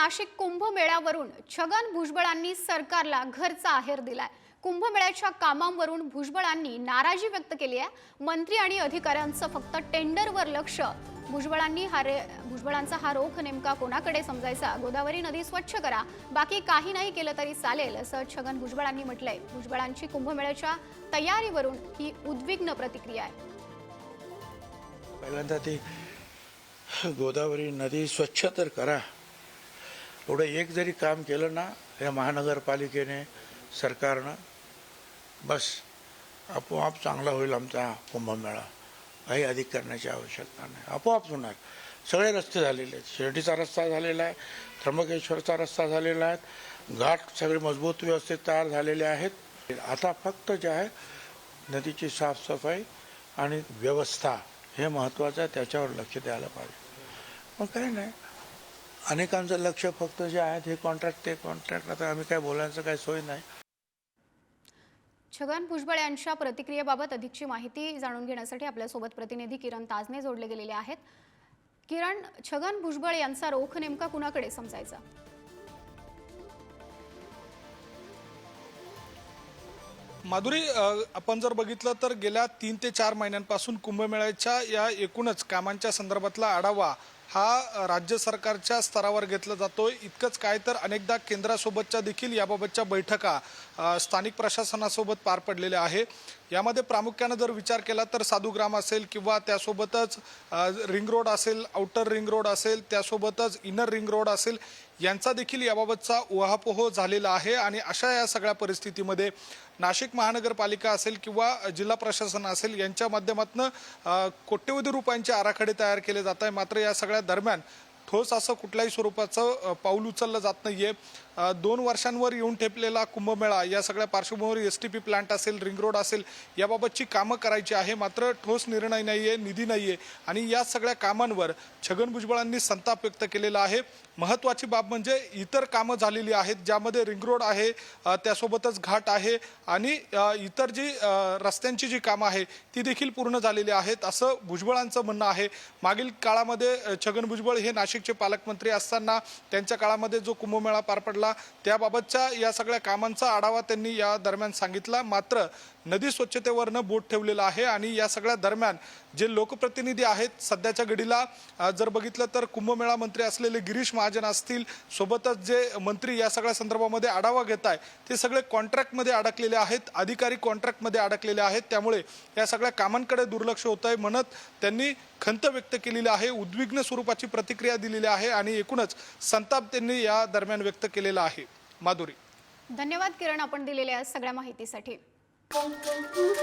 नाशिक कुंभमेळ्यावरून छगन भुजबळांनी सरकारला घरचा आहेर दिलाय. कुंभमेळ्याच्या कामांवरून भुजबळांनी नाराजी व्यक्त केली आहे. मंत्री आणि अधिकाऱ्यांचं फक्त टेंडरवर लक्ष. भुजबळांनी हा रे भुजबळांचा हा रोख नेमका कोणाकडे समजायचा? गोदावरी नदी स्वच्छ करा. बाकी काही नाही केलं तरी चालेल असं छगन भुजबळांनी म्हटलंय. भुजबळांची कुंभमेळ्याच्या तयारीवरून ही उद्विग्न प्रतिक्रिया आहे. पहिल्यांदा ती गोदावरी नदी स्वच्छ तर करा. एवढं एक जरी काम केलं ना या महानगरपालिकेने सरकारनं बस आपोआप चांगला होईल आमचा कुंभमेळा. काही अधिक करण्याची आवश्यकता नाही. आपोआप होणार. सगळे रस्ते झालेले आहेत. शिर्डीचा रस्ता झालेला आहे त्र्यंबकेश्वरचा रस्ता झालेला आहे घाट सगळे मजबूत व्यवस्थित तयार झालेले आहेत. आता फक्त जे आहे नदीची साफसफाई आणि व्यवस्था हे महत्त्वाचं आहे त्याच्यावर लक्ष द्यायला पाहिजे. मग काही नाही. अनेकांचं लक्ष फक्त जे आहेत हे कॉन्ट्रॅक्ट ते कॉन्ट्रॅक्ट आता आम्ही काय बोलायचं काही सोय नाही. छगन भुजबळ यांच्या प्रतिक्रियेबाबत अधिकची माहिती जाणून घेण्यासाठी आपल्यासोबत प्रतिनिधी किरण ताजने जोडले गेलेले आहेत. किरण छगन भुजबळ यांचा रोख नेमका कुणाकडे समजायचा? माधुरी आपण जर बघितलं तर गेल्या तीन ते चार महिन्यांपासून कुंभमेळ्याच्या या एकूणच कामांच्या संदर्भातला आढावा हा राज्य सरकारच्या स्तरावर घेतला जातो. इतकंच काय तर अनेकदा केंद्रासोबतच्या देखील याबाबतच्या बैठका स्थानिक प्रशासनासोबत पार पडलेल्या आहे. यामध्ये प्रामुख्यानं जर विचार केला तर साधुग्राम असेल किंवा त्यासोबतच रिंग रोड असेल आउटर रिंग रोड असेल त्यासोबतच इनर रिंग रोड असेल यांचा देखील याबाबतचा उहापोह झालेला आहे. आणि अशा या सगळ्या परिस्थितीमध्ये नाशिक महानगरपालिका असेल किंवा जिल्हा प्रशासन असेल यांच्या माध्यमातून कोट्यवधी रुपयांचे आराखडे तयार केले जात आहे मात्र या सगळ्या दरम्यान ठोस असं कुठल्याही स्वरूपाचं पाऊल उचललं जात नाहीये. आहे दोन वर्षांवर येऊन ठेपलेला कुंभमेळा या सगळ्या पार्श्वभूमीवर एस टी पी प्लांट असेल रिंग रोड असेल याबाबतची कामं करायची आहे. मात्र ठोस निर्णय नाहीये निधी नाहीये. आणि या सगळ्या कामांवर छगन भुजबळांनी संताप व्यक्त केलेला आहे. महत्वाची बाब म्हणजे इतर कामं झालेली आहेत ज्यामध्ये रिंग रोड आहे त्यासोबतच घाट आहे आणि इतर जी रस्त्यांची जी कामं आहे ती देखील पूर्ण झालेली आहेत असं भुजबळांचं म्हणणं आहे. मागील काळामध्ये छगन भुजबळ हे नाशिक नाशिकचे पालकमंत्री असताना त्यांच्या काळामध्ये जो कुंभमेळा पार पडला त्याबाबतच्या या सगळ्या कामांचा आढावा त्यांनी या दरम्यान सांगितला. मात्र नदी स्वच्छतेवरनं बोट ठेवलेलं आहे आणि या सगळ्या दरम्यान जे लोकप्रतिनिधी आहेत सध्याच्या घडीला जर बघितलं तर कुंभमेळा मंत्री असलेले गिरीश महाजन असतील सोबतच जे मंत्री या सगळ्या संदर्भामध्ये आढावा घेत आहे ते सगळे कॉन्ट्रॅक्टमध्ये अडकलेले आहेत अधिकारी कॉन्ट्रॅक्टमध्ये अडकलेले आहेत. त्यामुळे या सगळ्या कामांकडे दुर्लक्ष होत आहे म्हणत त्यांनी खंत व्यक्त केलेली आहे उद्विग्न स्वरूपाची प्रतिक्रिया दिलेली आहे आणि एकूणच संताप त्यांनी या दरम्यान व्यक्त केलेला आहे. माधुरी. धन्यवाद किरण आपण दिलेल्या सगळ्या माहितीसाठी. Boom, boom, boom.